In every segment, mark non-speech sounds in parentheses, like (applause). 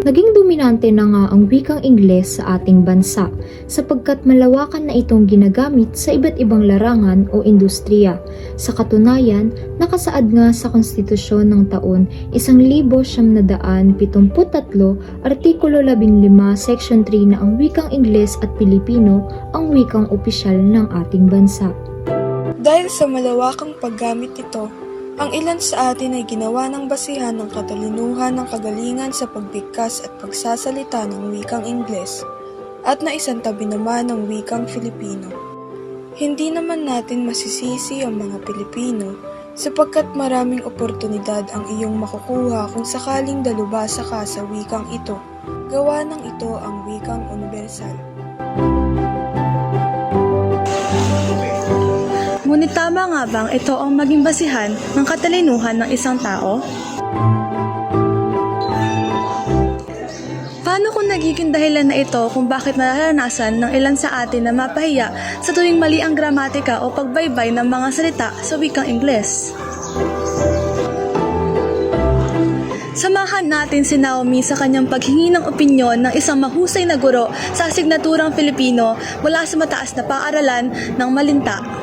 Naging dominante na nga ang wikang Ingles sa ating bansa sapagkat malawakan na itong ginagamit sa iba't ibang larangan o industriya. Sa katunayan, nakasaad nga sa konstitusyon ng taon 1973, Artikulo 15, Section 3 na ang wikang Ingles at Pilipino ang wikang opisyal ng ating bansa. Dahil sa malawakang paggamit nito, ang ilan sa atin ay ginawa ng basihan ng katalinuhan ng kagalingan sa pagbigkas at pagsasalita ng wikang Ingles at naisantabi naman ng wikang Filipino. Hindi naman natin masisisi ang mga Pilipino sapagkat maraming oportunidad ang iyong makukuha kung sakaling dalubasa ka sa wikang ito. Gawa ng ito ang wikang universal. Ngunit tama nga bang ito ang maging basihan ng katalinuhan ng isang tao? Paano kung nagiging dahilan na ito kung bakit nararanasan ng ilan sa atin na mapahiya sa tuwing mali ang gramatika o pagbaybay ng mga salita sa wikang Ingles? Samahan natin si Naomi sa kanyang paghingi ng opinyon ng isang mahusay na guro sa asignaturang Filipino mula sa mataas na paaralan ng Malinta.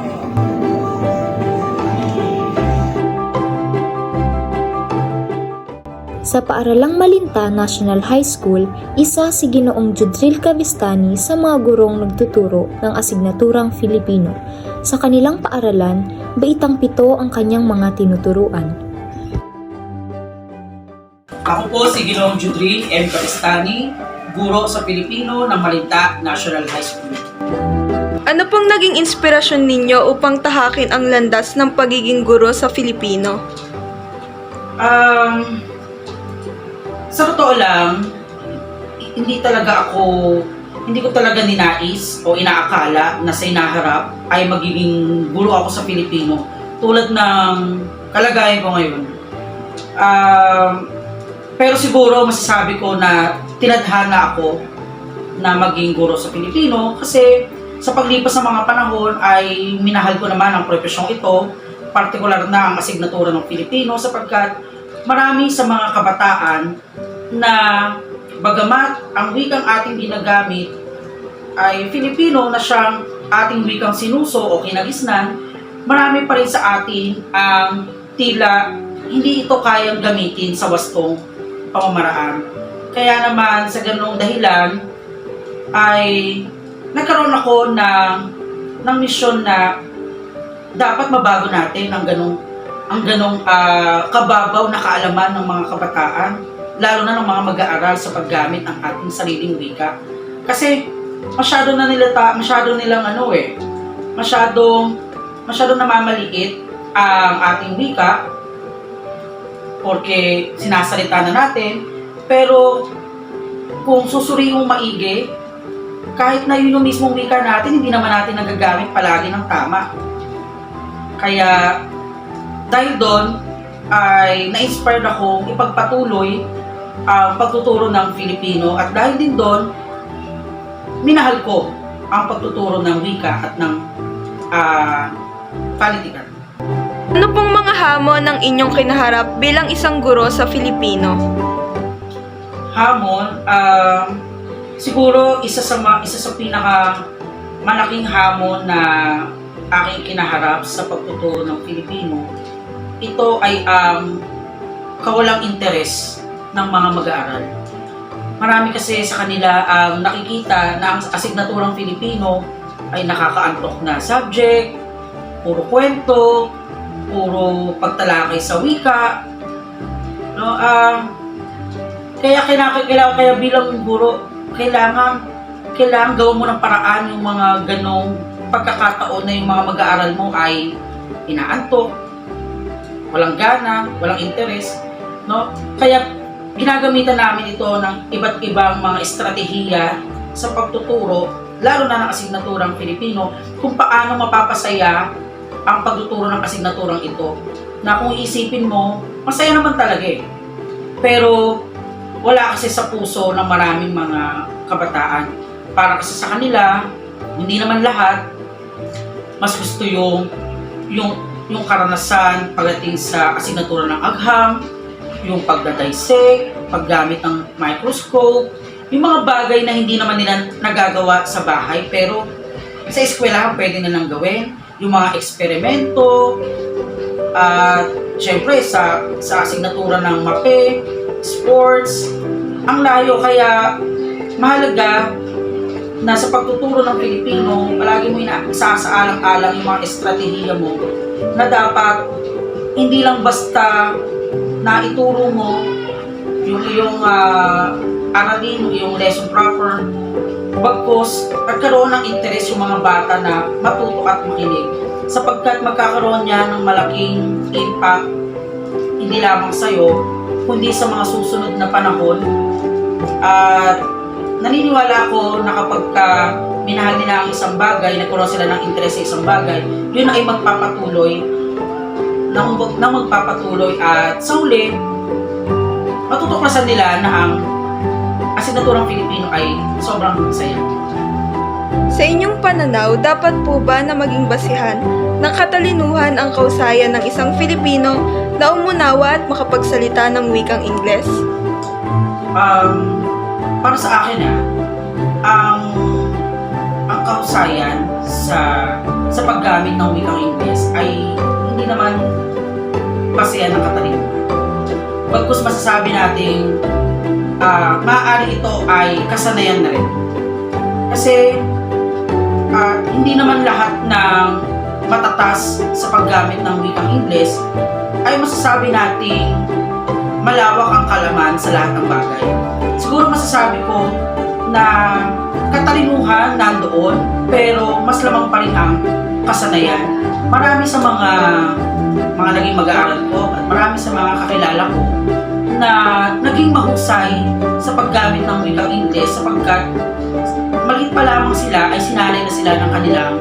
Sa paaralang Malinta National High School, isa si Ginoong Judril Cavistani sa mga gurong nagtuturo ng asignaturang Filipino. Sa kanilang paaralan, baitang pito ang kanyang mga tinuturuan. Ako po si Ginoong Judril M. Capistani, guro sa Pilipino ng Malinta National High School. Ano pong naging inspirasyon ninyo upang tahakin ang landas ng pagiging guro sa Filipino? Um, sa totoo lang, hindi talaga ako, hindi ko talaga ninais o inaakala na sa inaharap ay magiging guro ako sa Pilipino tulad ng kalagayan ko ngayon. Um, pero siguro masasabi ko na tinadhana ako na maging guro sa Pilipino kasi sa paglipas ng mga panahon ay minahal ko naman ang profesyong ito, partikular na ang asignatura ng Pilipino sapagkat marami sa mga kabataan na bagamat ang wikang ating ginagamit ay Filipino na siyang ating wikang sinuso o kinagisnan, marami pa rin sa atin ang tila hindi ito kayang gamitin sa wastong pamamaraan. Kaya naman sa ganong dahilan ay nagkaroon ako ng ng misyon na dapat mabago natin ang ganong ang ganong ah, kababaw na kaalaman ng mga kabataan, lalo na ng mga mag-aaral sa paggamit ng ating sariling wika. Kasi masyado na nila ta, masyado nilang ano eh, masyadong masyadong namamaliit ang ating wika porque sinasalita na natin, pero kung susuriin mong maigi, kahit na yun yung mismong wika natin, hindi naman natin nagagamit palagi ng tama. Kaya, dahil doon, ay na-inspired akong ipagpatuloy ang pagtuturo ng Filipino at dahil din doon, minahal ko ang pagtuturo ng wika at ng ah, panitikan. Ano pong mga hamon ng inyong kinaharap bilang isang guro sa Filipino? hamon, um, siguro isa sa ma- isa sa pinaka malaking hamon na aking kinaharap sa pagtuturo ng Pilipino, ito ay ang kawalang interes ng mga mag-aaral. Marami kasi sa kanila ang nakikita na ang asignaturang Filipino ay nakakaantok na subject, puro kwento, puro pagtalakay sa wika. No, ah kaya kailangan, kailangan kaya bilang guro, kailangan kailangan gawin mo ng paraan yung mga ganong pagkakataon na yung mga mag-aaral mo ay inaantok, walang gana, walang interes, no? Kaya ginagamitan namin ito ng iba't ibang mga estratehiya sa pagtuturo, lalo na ng asignaturang Filipino, kung paano mapapasaya ang pagtuturo ng asignaturang ito. Na kung isipin mo, masaya naman talaga eh. Pero wala kasi sa puso ng maraming mga kabataan. Para kasi sa kanila, hindi naman lahat, mas gusto yung yung yung karanasan pagdating sa asignatura ng agham, yung pagdadissect, paggamit ng microscope, yung mga bagay na hindi naman nila nagagawa sa bahay pero sa eskwelahan pwede nilang gawin. Yung mga eksperimento, at syempre sa, sa asignatura ng MAPE, sports, ang layo kaya mahalaga na sa pagtuturo ng Pilipino, palagi mo ina isasaalang-alang yung mga estratehiya mo na dapat hindi lang basta na ituro mo yung iyong ah, aralin, yung lesson proper, bagkos nagkaroon ng interes yung mga bata na matuto at makinig. Sapagkat magkakaroon niya ng malaking impact hindi lamang sa'yo, kundi sa mga susunod na panahon. At naniniwala ako na kapag ka minahal nila ang isang bagay, nagkaroon sila ng interes sa isang bagay, yun ay magpapatuloy na, na magpapatuloy at sa huli, matutuklasan nila na ang asignaturang Filipino ay sobrang saya. Sa inyong pananaw, dapat po ba na maging basihan ng katalinuhan ang kausayan ng isang Filipino na umunawa at makapagsalita ng wikang Ingles? Um, para sa akin ah, ang ang kausayan sa sa paggamit ng wikang Ingles ay hindi naman basehan ng katalinuhan. Bagkus masasabi nating ah maaari ito ay kasanayan na rin. Kasi ah, hindi naman lahat ng matatas sa paggamit ng wikang Ingles ay masasabi nating malawak ang kalaman sa lahat ng bagay. Siguro masasabi ko na katalinuhan nandoon, pero mas lamang pa rin ang kasanayan. Marami sa mga mga naging mag-aaral ko at marami sa mga kakilala ko na naging mahusay sa paggamit ng wikang Ingles sapagkat maliit pa lamang sila ay sinanay na sila ng kanilang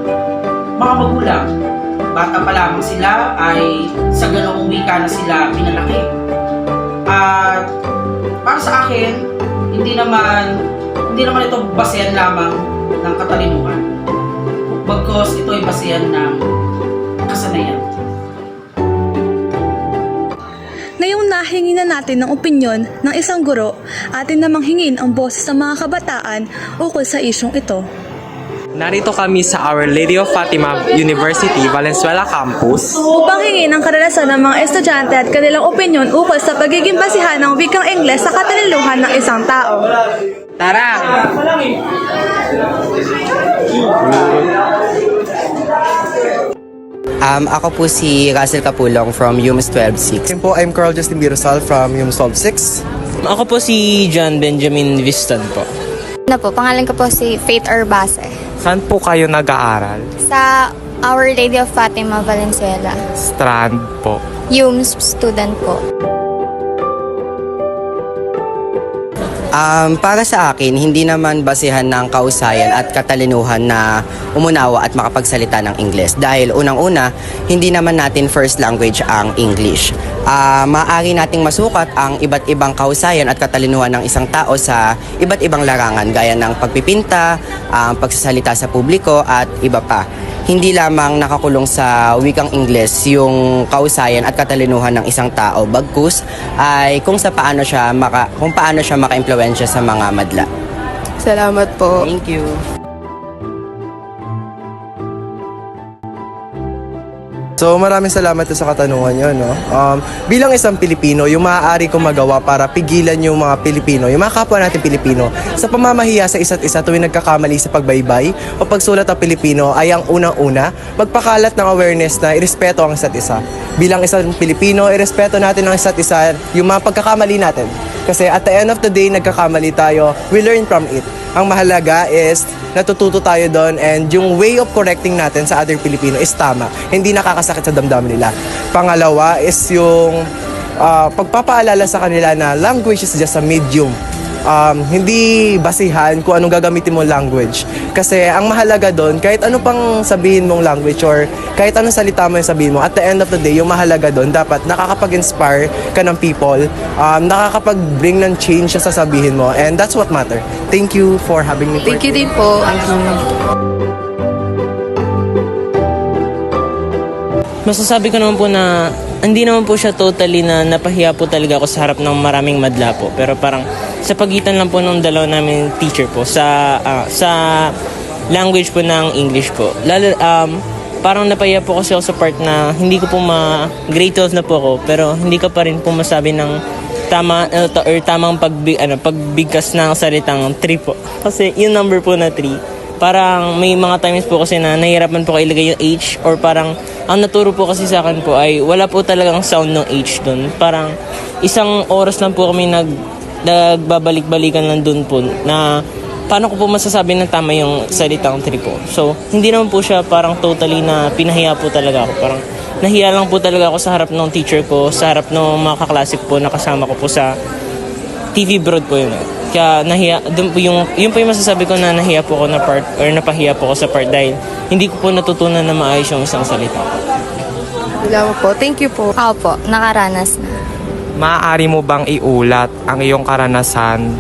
mga magulang. Bata pa lamang sila ay sa ganoong wika na sila pinalaki. At para sa akin, hindi naman hindi naman ito basehan lamang ng katalinuhan. Bagkos ito ay basehan ng kasanayan. Ngayong nahingi na natin ng opinyon ng isang guro, atin namang hingin ang boses ng mga kabataan ukol sa isyong ito. Narito kami sa Our Lady of Fatima University, Valenzuela Campus. Upang hingin ang karanasan ng mga estudyante at kanilang opinyon ukol sa pagiging basihan ng wikang Ingles sa katalinuhan ng isang tao. Tara! Um, ako po si Russell Capulong from UMS 126. Again po, I'm Carl Justin Birasal from Yung Solve 6. Ako po si John Benjamin Viston po. Ano po, pangalan ko po si Faith Urbase. Saan po kayo nag-aaral? Sa Our Lady of Fatima, Valenzuela. Strand po. UMS student po. Um, para sa akin, hindi naman basihan ng kausayan at katalinuhan na umunawa at makapagsalita ng Ingles. Dahil unang-una, hindi naman natin first language ang English. Ah, maaari nating masukat ang iba't ibang kausayan at katalinuhan ng isang tao sa iba't ibang larangan gaya ng pagpipinta, ang pagsasalita sa publiko at iba pa. Hindi lamang nakakulong sa wikang Ingles yung kausayan at katalinuhan ng isang tao bagkus ay kung sa paano siya maka, kung paano siya maka-impluwensya sa mga madla. Salamat po. Thank you. So maraming salamat sa katanungan nyo. No? Um, bilang isang Pilipino, yung maaari kong magawa para pigilan yung mga Pilipino, yung mga kapwa natin Pilipino, sa pamamahiya sa isa't isa tuwing nagkakamali sa pagbaybay o pagsulat ng Pilipino ay ang unang-una, magpakalat ng awareness na irespeto ang isa't isa. Bilang isang Pilipino, irespeto natin ang isa't isa yung mga pagkakamali natin. Kasi at the end of the day, nagkakamali tayo, we learn from it. Ang mahalaga is natututo tayo doon and yung way of correcting natin sa other Filipino is tama. Hindi nakakasakit sa damdamin nila. Pangalawa is yung ah, pagpapaalala sa kanila na language is just a medium. Um, hindi basihan kung anong gagamitin mong language. Kasi ang mahalaga doon, kahit ano pang sabihin mong language or kahit anong salita mo yung sabihin mo, at the end of the day, yung mahalaga doon, dapat nakakapag-inspire ka ng people, um, nakakapag-bring ng change sa sasabihin mo, and that's what matter. Thank you for having me. Thank you din po. masasabi ko naman po na hindi naman po siya totally na napahiya po talaga ako sa harap ng maraming madla po. Pero parang sa pagitan lang po ng dalawa namin teacher po sa ah, sa language po ng English po. Lalo, um, parang napahiya po kasi ako sa part na hindi ko po ma grade 12 na po ako pero hindi ka pa rin po masabi ng tama ano to, or tamang pagbi, ano, pagbigkas ng salitang 3 po. (laughs) Kasi yung number po na 3 parang may mga times po kasi na nahihirapan po kayo ilagay yung H or parang ang naturo po kasi sa akin po ay wala po talagang sound ng H doon. Parang isang oras lang po kami nag nagbabalik-balikan lang doon po na paano ko po masasabi ng tama yung salitang 3 po. So, hindi naman po siya parang totally na pinahiya po talaga ako. Parang nahiya lang po talaga ako sa harap ng teacher ko, sa harap ng mga kaklase ko po na kasama ko po sa TV broad po yun. Kaya nahiya, dun po yung, yun po yung masasabi ko na nahiya po ako na part or napahiya po ako sa part dahil hindi ko po natutunan na maayos yung isang salita. Salamat po. Thank you po. Opo, nakaranas na. Maaari mo bang iulat ang iyong karanasan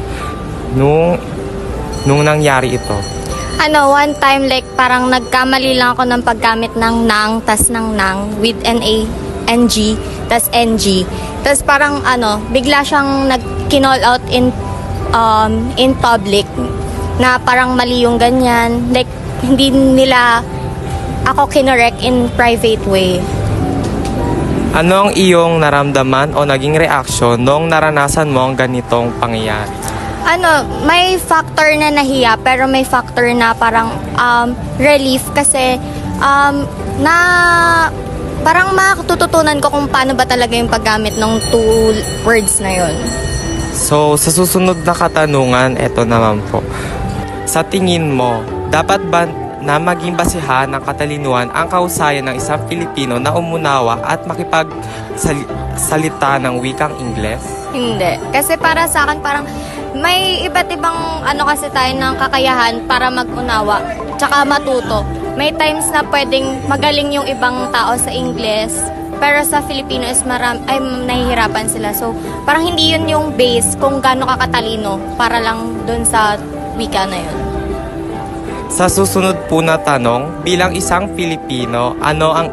nung nung nangyari ito? Ano, one time like parang nagkamali lang ako ng paggamit ng nang, tas ng nang with N-A, N-G, tas N-G. Tas parang ano, bigla siyang nag-kinall out in um, in public na parang mali yung ganyan. Like, hindi nila ako kinorek in private way. Ano ang iyong naramdaman o naging reaksyon nung naranasan mo ang ganitong pangyayari? ano, may factor na nahiya pero may factor na parang um, relief kasi um, na parang matututunan ko kung paano ba talaga yung paggamit ng two words na yon. So, sa susunod na katanungan, eto naman po. Sa tingin mo, dapat ba na maging basihan ng katalinuhan ang kausayan ng isang Pilipino na umunawa at makipagsalita ng wikang Ingles? Hindi. Kasi para sa akin parang may iba't ibang ano kasi tayo ng kakayahan para mag-unawa tsaka matuto. May times na pwedeng magaling yung ibang tao sa Ingles pero sa Filipino is maram ay nahihirapan sila. So, parang hindi yun yung base kung gaano ka katalino para lang doon sa wika na yun. Sa susunod po na tanong, bilang isang Pilipino, ano ang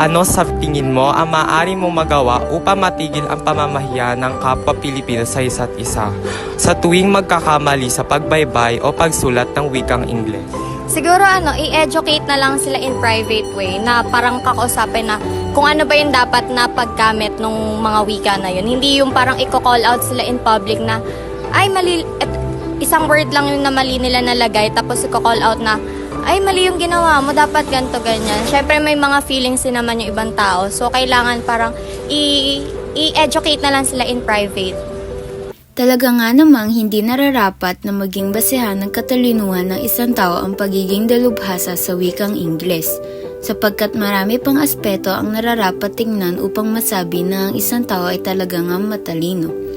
ano sa tingin mo ang maaari mong magawa upang matigil ang pamamahiya ng kapwa Pilipino sa isa't isa sa tuwing magkakamali sa pagbaybay o pagsulat ng wikang Ingles? Siguro ano, i-educate na lang sila in private way na parang kakausapin na kung ano ba yung dapat na paggamit ng mga wika na yun. Hindi yung parang i-call out sila in public na ay mali, isang word lang yung na mali nila nalagay tapos i-call out na ay mali yung ginawa mo, dapat ganito ganyan. Syempre may mga feelings din naman yung ibang tao. So kailangan parang i- i-educate na lang sila in private. Talaga nga namang hindi nararapat na maging basehan ng katalinuhan ng isang tao ang pagiging dalubhasa sa wikang Ingles, sapagkat marami pang aspeto ang nararapat tingnan upang masabi na ang isang tao ay talaga nga matalino.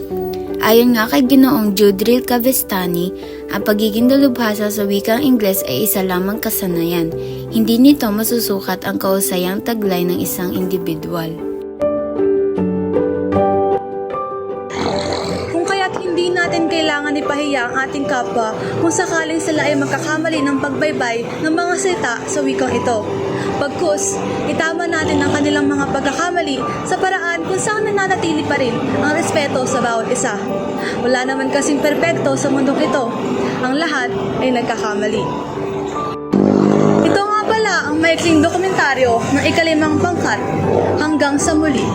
Ayon nga kay Ginoong Judril Cavestani, ang pagiging dalubhasa sa wikang Ingles ay isa lamang kasanayan. Hindi nito masusukat ang kausayang taglay ng isang individual. Kung kaya't hindi natin kailangan ipahiya ang ating kapwa kung sakaling sila ay magkakamali ng pagbaybay ng mga salita sa wikang ito. Pagkus, itama natin ang kanilang mga pagkakamali sa paraan kung saan nananatili pa rin ang respeto sa bawat isa. Wala naman kasing perpekto sa mundong ito. Ang lahat ay nagkakamali. Ito nga pala ang maikling dokumentaryo ng ikalimang pangkat. Hanggang sa muli.